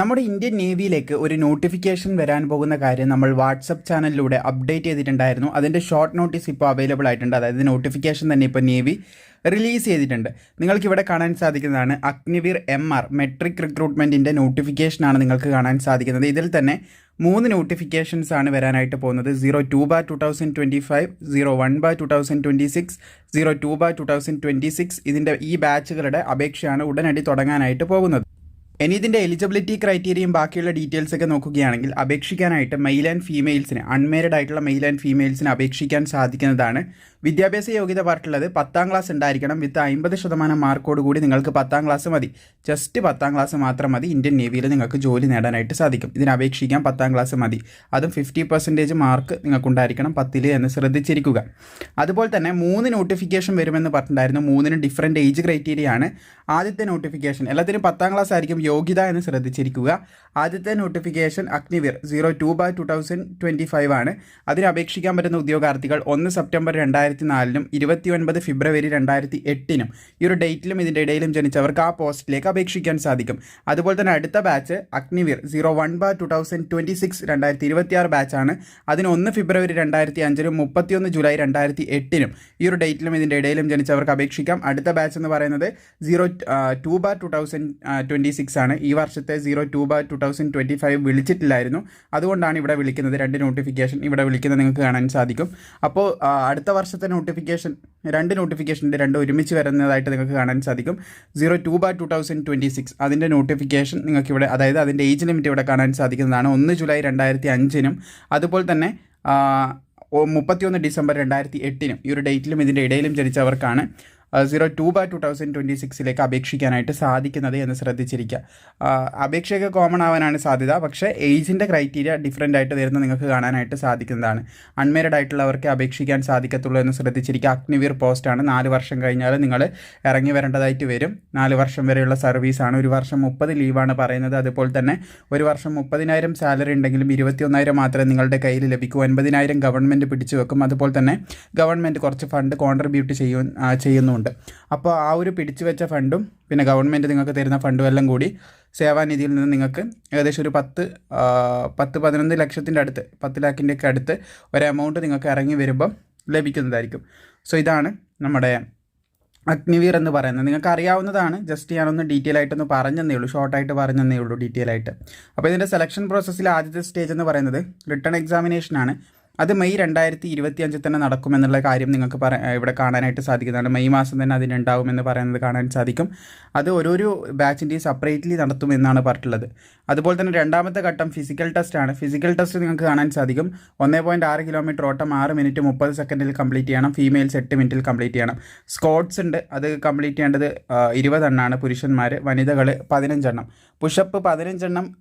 നമ്മുടെ ഇന്ത്യൻ നേവിയിലേക്ക് ഒരു നോട്ടിഫിക്കേഷൻ വരാൻ പോകുന്ന കാര്യം നമ്മൾ വാട്സപ്പ് ചാനലിലൂടെ അപ്ഡേറ്റ് ചെയ്തിട്ടുണ്ടായിരുന്നു. അതിന്റെ ഷോർട്ട് നോട്ടീസ് ഇപ്പോൾ അവൈലബിൾ ആയിട്ടുണ്ട്. അതായത് നോട്ടിഫിക്കേഷൻ തന്നെ ഇപ്പോൾ നേവി റിലീസ് ചെയ്തിട്ടുണ്ട്. നിങ്ങൾക്ക് ഇവിടെ കാണാൻ സാധിക്കുന്നതാണ് അഗ്നിവീർ എം ആർ മെട്രിക് റിക്രൂട്ട്മെന്റിന്റെ നോട്ടിഫിക്കേഷനാണ് നിങ്ങൾക്ക് കാണാൻ സാധിക്കുന്നത്. ഇതിൽ തന്നെ മൂന്ന് നോട്ടിഫിക്കേഷൻസ് ആണ് വരാനായിട്ട് പോകുന്നത്. Zero two by two thousand twenty five zero one by two thousand twenty six zero two by two thousand twenty six ഇതിന്റെ ഈ ബാച്ചുകളുടെ അപേക്ഷയാണ് ഉടനടി തുടങ്ങാനായിട്ട് പോകുന്നത്. ഇനി ഇതിന്റെ എലിജിബിലിറ്റി ക്രൈറ്റീരിയയും ബാക്കിയുള്ള ഡീറ്റെയിൽസ് ഒക്കെ നോക്കുകയാണെങ്കിൽ അപേക്ഷിക്കാനായിട്ട് മെയിൽ ആൻഡ് ഫീമെയിൽസിന് അൺമേരിഡ് ആയിട്ടുള്ള മെയിൽ ആൻഡ് ഫീമെയിൽസിന് അപേക്ഷിക്കാൻ സാധിക്കുന്നതാണ്. വിദ്യാഭ്യാസ യോഗ്യത പറഞ്ഞിട്ടുള്ളത് പത്താം ക്ലാസ് ഉണ്ടായിരിക്കണം. വിത്ത് അമ്പത് ശതമാനം മാർക്കോട് കൂടി നിങ്ങൾക്ക് പത്താം ക്ലാസ് മതി. ജസ്റ്റ് പത്താം ക്ലാസ് മാത്രം മതി. ഇന്ത്യൻ നേവിയിൽ നിങ്ങൾക്ക് ജോലി നേടാനായിട്ട് സാധിക്കും. ഇതിന് അപേക്ഷിക്കാൻ പത്താം ക്ലാസ് മതി. അതും ഫിഫ്റ്റി പെർസെന്റേജ് മാർക്ക് നിങ്ങൾക്കുണ്ടായിരിക്കണം പത്തിൽ എന്ന് ശ്രദ്ധിച്ചിരിക്കുക. അതുപോലെ തന്നെ മൂന്ന് നോട്ടിഫിക്കേഷൻ വരുമെന്ന് പറഞ്ഞിട്ടുണ്ടായിരുന്നു. മൂന്നിന് ഡിഫറെന്റ് ഏജ് ക്രൈറ്റീരിയ ആണ്. ആദ്യത്തെ നോട്ടിഫിക്കേഷൻ എല്ലാത്തിനും പത്താം ക്ലാസ് ആയിരിക്കും യോഗ്യത എന്ന് ശ്രദ്ധിച്ചിരിക്കുക. ആദ്യത്തെ notification Agniveer zero two by two thousand twenty five ആണ്. അതിന് അപേക്ഷിക്കാൻ പറ്റുന്ന ഉദ്യോഗാർത്ഥികൾ ഒന്ന് സെപ്റ്റംബർ രണ്ടായിരത്തി നാലിനും ഇരുപത്തി ഒൻപത് ഫെബ്രുവരി രണ്ടായിരത്തി എട്ടിനും ഈ ഒരു ഡേറ്റിലും ഇതിന്റെ ഇടയിലും ജനിച്ചവർക്ക് ആ പോസ്റ്റിലേക്ക് അപേക്ഷിക്കാൻ സാധിക്കും. അതുപോലെ തന്നെ അടുത്ത batch Agniveer zero one by two thousand twenty six രണ്ടായിരത്തി ഇരുപത്തിയാറ് ബാച്ചാണ് അതിന് ഒന്ന് ഫെബ്രുവരി രണ്ടായിരത്തി അഞ്ചിനും മുപ്പത്തിയൊന്ന് ജൂലൈ രണ്ടായിരത്തി എട്ടിനും ഈ ഒരു ഡേറ്റിലും ഇതിന്റെ ഇടയിലും ജനിച്ചവർക്ക് അപേക്ഷിക്കാം. അടുത്ത ബാച്ച് എന്ന് പറയുന്നത് zero two by two thousand twenty six ആണ്. ഈ വർഷത്തെ zero two by two thousand twenty five വിളിച്ചിട്ടില്ലായിരുന്നു. അതുകൊണ്ടാണ് ഇവിടെ വിളിക്കുന്നത്. രണ്ട് നോട്ടിഫിക്കേഷൻ ഇവിടെ വിളിക്കുന്നത് നിങ്ങൾക്ക് കാണാൻ സാധിക്കും. അപ്പോൾ അടുത്ത വർഷത്തെ നോട്ടിഫിക്കേഷൻ രണ്ട് നോട്ടിഫിക്കേഷന്റെ രണ്ട് ഒരുമിച്ച് വരുന്നതായിട്ട് നിങ്ങൾക്ക് കാണാൻ സാധിക്കും. Zero two by two thousand twenty six അതിന്റെ നോട്ടിഫിക്കേഷൻ നിങ്ങൾക്ക് ഇവിടെ അതായത് അതിന്റെ ഏജ് ലിമിറ്റ് ഇവിടെ കാണാൻ സാധിക്കുന്നതാണ്. ഒന്ന് ജൂലൈ രണ്ടായിരത്തി അഞ്ചിനും അതുപോലെ തന്നെ മുപ്പത്തിയൊന്ന് ഡിസംബർ രണ്ടായിരത്തി എട്ടിനും ഈ ഒരു ഡേറ്റിലും ഇതിന്റെ ഇടയിലും ജനിച്ചവർക്കാണ്. Zero two by two thousand twenty സിക്സിലേക്ക് അപേക്ഷിക്കാനായിട്ട് സാധിക്കുന്നത് എന്ന് ശ്രദ്ധിച്ചിരിക്കുക. അപേക്ഷയൊക്കെ കോമൺ ആവാനാണ് സാധ്യത. പക്ഷേ ഏജിന്റെ ക്രൈറ്റീരിയ ഡിഫറെന്റ് ആയിട്ട് വരുന്നത് നിങ്ങൾക്ക് കാണാനായിട്ട് സാധിക്കുന്നതാണ്. അൺമേരിഡ് ആയിട്ടുള്ളവർക്ക് അപേക്ഷിക്കാൻ സാധിക്കത്തുള്ളൂ എന്ന് ശ്രദ്ധിച്ചിരിക്കുക. അഗ്നിവീർ പോസ്റ്റാണ് നാല് വർഷം കഴിഞ്ഞാൽ നിങ്ങൾ ഇറങ്ങി വരേണ്ടതായിട്ട് വരും. നാല് വർഷം വരെയുള്ള സർവീസാണ് ഒരു വർഷം മുപ്പത് ലീവാണ് പറയുന്നത്. അതുപോലെ തന്നെ ഒരു വർഷം മുപ്പതിനായിരം സാലറി ഉണ്ടെങ്കിലും ഇരുപത്തിയൊന്നായിരം മാത്രമേ നിങ്ങളുടെ കയ്യിൽ ലഭിക്കൂ. ഒൻപതിനായിരം ഗവൺമെന്റ് പിടിച്ചു വെക്കും. അതുപോലെ തന്നെ ഗവൺമെന്റ് കുറച്ച് ഫണ്ട് കോൺട്രിബ്യൂട്ട് ചെയ്യും ആ, ചെയ്യുന്നുണ്ട് അപ്പോൾ ആ ഒരു പിടിച്ചു വെച്ച ഫണ്ടും പിന്നെ ഗവൺമെന്റ് നിങ്ങൾക്ക് തരുന്ന ഫണ്ടും എല്ലാം കൂടി സേവാനിധിയിൽ നിന്ന് നിങ്ങൾക്ക് ഏകദേശം ഒരു പത്ത് പത്ത് പതിനൊന്ന് ലക്ഷത്തിന്റെ അടുത്ത് പത്ത് ലാഖിന്റെ ഒക്കെ അടുത്ത് ഒരു എമൗണ്ട് നിങ്ങൾക്ക് ഇറങ്ങി വരുമ്പം ലഭിക്കുന്നതായിരിക്കും. സോ ഇതാണ് നമ്മുടെ അഗ്നിവീർ എന്ന് പറയുന്നത്. നിങ്ങൾക്ക് അറിയാവുന്നതാണ്. ജസ്റ്റ് ഞാനൊന്ന് ഡീറ്റെയിൽ ആയിട്ടൊന്ന് പറഞ്ഞതേ ഉള്ളൂ. ഷോർട്ടായിട്ട് പറഞ്ഞതേ ഉള്ളൂ ഡീറ്റെയിൽ ആയിട്ട്. അപ്പോൾ ഇതിന്റെ സെലക്ഷൻ പ്രോസസ്സിൽ ആദ്യത്തെ സ്റ്റേജ് എന്ന് പറയുന്നത് റിട്ടേൺ എക്സാമിനേഷനാണ് അത് മെയ് രണ്ടായിരത്തി ഇരുപത്തി അഞ്ചിൽ തന്നെ നടക്കുമെന്നുള്ള കാര്യം നിങ്ങൾക്ക് പറ ഇവിടെ കാണാനായിട്ട് സാധിക്കുന്നതാണ്. മെയ് മാസം തന്നെ അതിനുണ്ടാവുമെന്ന് പറയുന്നത് കാണാൻ സാധിക്കും. അത് ഓരോരോ ബാച്ചിന്റെയും സെപ്പറേറ്റ്ലി നടത്തുമെന്നാണ് പറഞ്ഞിട്ടുള്ളത്. അതുപോലെ തന്നെ രണ്ടാമത്തെ ഘട്ടം ഫിസിക്കൽ ടെസ്റ്റ് ആണ്. ഫിസിക്കൽ ടെസ്റ്റ് നിങ്ങൾക്ക് കാണാൻ സാധിക്കും. ഒന്നേ പോയിന്റ് ആറ് കിലോമീറ്റർ ഓട്ടം ആറ് മിനിറ്റ് മുപ്പത് സെക്കൻഡിൽ കംപ്ലീറ്റ് ചെയ്യണം. ഫീമെയിൽസ് എട്ട് മിനിറ്റിൽ കംപ്ലീറ്റ് ചെയ്യണം. സ്കോട്ട്സ് ഉണ്ട്. അത് കംപ്ലീറ്റ് ചെയ്യേണ്ടത് ഇരുപതെണ്ണമാണ് പുരുഷന്മാർ വനിതകൾ പതിനഞ്ചെണ്ണം. പുഷപ്പ് പതിനഞ്ചെണ്ണം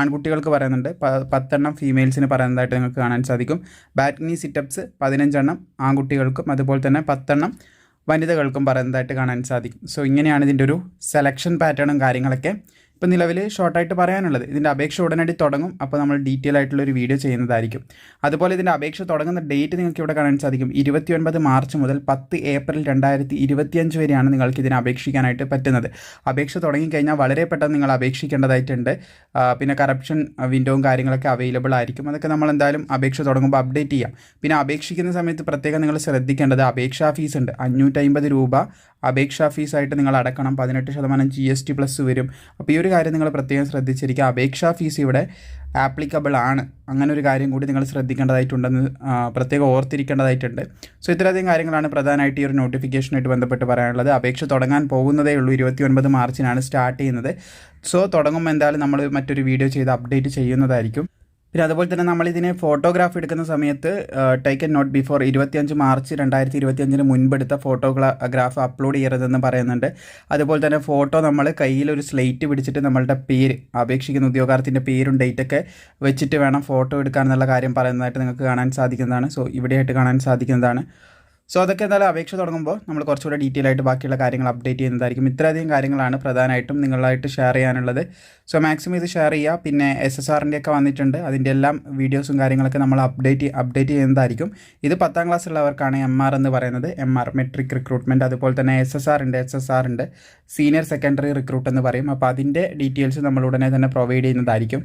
ആൺകുട്ടികൾക്ക് പറയുന്നുണ്ട്. പത്തെണ്ണം ഫീമെയിൽസിന് പറയുന്നതായിട്ട് നിങ്ങൾക്ക് കാണാൻ സാധിക്കും. ബാറ്റ്നി സിറ്റപ്സ് പതിനഞ്ചെണ്ണം ആൺകുട്ടികൾക്കും അതുപോലെ തന്നെ പത്തെണ്ണം വനിതകൾക്കും പറയുന്നതായിട്ട് കാണാൻ സാധിക്കും. സോ ഇങ്ങനെയാണ് ഇതിന്റെ ഒരു സെലക്ഷൻ പാറ്റേണും കാര്യങ്ങളൊക്കെ ഇപ്പം നിലവിൽ ഷോർട്ടായിട്ട് പറയാനുള്ളത് ഇതിന്റെ അപേക്ഷ ഉടനടി തുടങ്ങും. അപ്പോൾ നമ്മൾ ഡീറ്റെയിൽ ആയിട്ടുള്ള ഒരു വീഡിയോ ചെയ്യുന്നതായിരിക്കും. അതുപോലെ ഇതിന്റെ അപേക്ഷ തുടങ്ങുന്ന ഡേറ്റ് നിങ്ങൾക്ക് ഇവിടെ കാണാൻ സാധിക്കും. ഇരുപത്തിയൊൻപത് മാർച്ച് മുതൽ പത്ത് ഏപ്രിൽ രണ്ടായിരത്തി ഇരുപത്തിയഞ്ച് വരെയാണ് നിങ്ങൾക്ക് ഇതിനെ അപേക്ഷിക്കാനായിട്ട് പറ്റുന്നത്. അപേക്ഷ തുടങ്ങിക്കഴിഞ്ഞാൽ വളരെ പെട്ടെന്ന് നിങ്ങൾ അപേക്ഷിക്കേണ്ടതായിട്ടുണ്ട്. പിന്നെ കറപ്ഷൻ വിൻഡോവും കാര്യങ്ങളൊക്കെ അവൈലബിൾ ആയിരിക്കും. അതൊക്കെ നമ്മൾ എന്തായാലും അപേക്ഷ തുടങ്ങുമ്പോൾ അപ്ഡേറ്റ് ചെയ്യാം. പിന്നെ അപേക്ഷിക്കുന്ന സമയത്ത് പ്രത്യേകം നിങ്ങൾ ശ്രദ്ധിക്കേണ്ടത് അപേക്ഷാ ഫീസ് ഉണ്ട്. അഞ്ഞൂറ്റമ്പത് രൂപ അപേക്ഷാ ഫീസായിട്ട് നിങ്ങൾ അടക്കണം. പതിനെട്ട് ശതമാനം ജി എസ് ടി പ്ലസ് വരും. അപ്പോൾ ഈ ഒരു കാര്യം നിങ്ങൾ പ്രത്യേകം ശ്രദ്ധിച്ചിരിക്കുക. അപേക്ഷാ ഫീസ് ഇവിടെ ആപ്ലിക്കബിൾ ആണ്. അങ്ങനെ ഒരു കാര്യം കൂടി നിങ്ങൾ ശ്രദ്ധിക്കേണ്ടതായിട്ടുണ്ടെന്ന് പ്രത്യേകം ഓർത്തിരിക്കേണ്ടതായിട്ടുണ്ട്. സോ ഇത്രയധികം കാര്യങ്ങളാണ് പ്രധാനമായിട്ട് ഈ ഒരു നോട്ടിഫിക്കേഷനായിട്ട് ബന്ധപ്പെട്ട് പറയാനുള്ളത്. അപേക്ഷ തുടങ്ങാൻ പോകുന്നതേ ഉള്ളൂ. ഇരുപത്തി ഒൻപത് മാർച്ചിനാണ് സ്റ്റാർട്ട് ചെയ്യുന്നത്. സോ തുടങ്ങുമ്പോൾ എന്തായാലും നമ്മൾ മറ്റൊരു വീഡിയോ ചെയ്ത് അപ്ഡേറ്റ് ചെയ്യുന്നതായിരിക്കും. പിന്നെ അതുപോലെ തന്നെ നമ്മൾ ഇതിനെ ഫോട്ടോഗ്രാഫ് എടുക്കുന്ന സമയത്ത് ടേക്ക് ടേക്കൻ നോട്ട് ബിഫോർ ഇരുപത്തിയഞ്ച് മാർച്ച് രണ്ടായിരത്തി ഇരുപത്തിയഞ്ചിന് മുൻപെടുത്ത ഫോട്ടോഗ്രാഫ് അപ്ലോഡ് ചെയ്യരുതെന്ന് പറയുന്നുണ്ട്. അതുപോലെ തന്നെ ഫോട്ടോ നമ്മൾ കയ്യിൽ ഒരു സ്ലേറ്റ് പിടിച്ചിട്ട് നമ്മളുടെ പേര് അപേക്ഷിക്കുന്ന ഉദ്യോഗാർത്ഥിന്റെ പേരും ഡേറ്റൊക്കെ വെച്ചിട്ട് വേണം ഫോട്ടോ എടുക്കാൻ എന്നുള്ള കാര്യം പറയുന്നതായിട്ട് നിങ്ങൾക്ക് കാണാൻ സാധിക്കുന്നതാണ്. സോ ഇവിടെയായിട്ട് കാണാൻ സാധിക്കുന്നതാണ്. സോ അതൊക്കെ എന്തായാലും അപേക്ഷ തുടങ്ങുമ്പോൾ നമ്മൾ കുറച്ചുകൂടെ ഡീറ്റെയിൽ ആയിട്ട് ബാക്കിയുള്ള കാര്യങ്ങൾ അപ്ഡേറ്റ് ചെയ്യുന്നതായിരിക്കും ഇത്രയധികം കാര്യങ്ങളാണ് പ്രധാനമായിട്ടും നിങ്ങളായിട്ട് ഷെയർ ചെയ്യാനുള്ളത്. സോ മാക്സിമം ഇത് ഷെയർ ചെയ്യുക. പിന്നെ എസ് എസ് ആറിന്റെ ഒക്കെ വന്നിട്ടുണ്ട്. അതിന്റെ എല്ലാം വീഡിയോസും കാര്യങ്ങളൊക്കെ നമ്മൾ അപ്ഡേറ്റ് അപ്ഡേറ്റ് ചെയ്യുന്നതായിരിക്കും. ഇത് പത്താം ക്ലാസ് ഉള്ളവർക്കാണ് എം ആർ എന്ന് പറയുന്നത്. എം ആർ മെട്രിക് റിക്രൂട്ട്മെന്റ് അതുപോലെ തന്നെ എസ് എസ് ആർ ഉണ്ട് എസ് എസ് ആർ ഉണ്ട്. സീനിയർ സെക്കൻഡറി റിക്രൂട്ട് എന്ന് പറയും. അപ്പോൾ അതിന്റെ ഡീറ്റെയിൽസ് നമ്മൾ ഉടനെ തന്നെ പ്രൊവൈഡ് ചെയ്യുന്നതായിരിക്കും.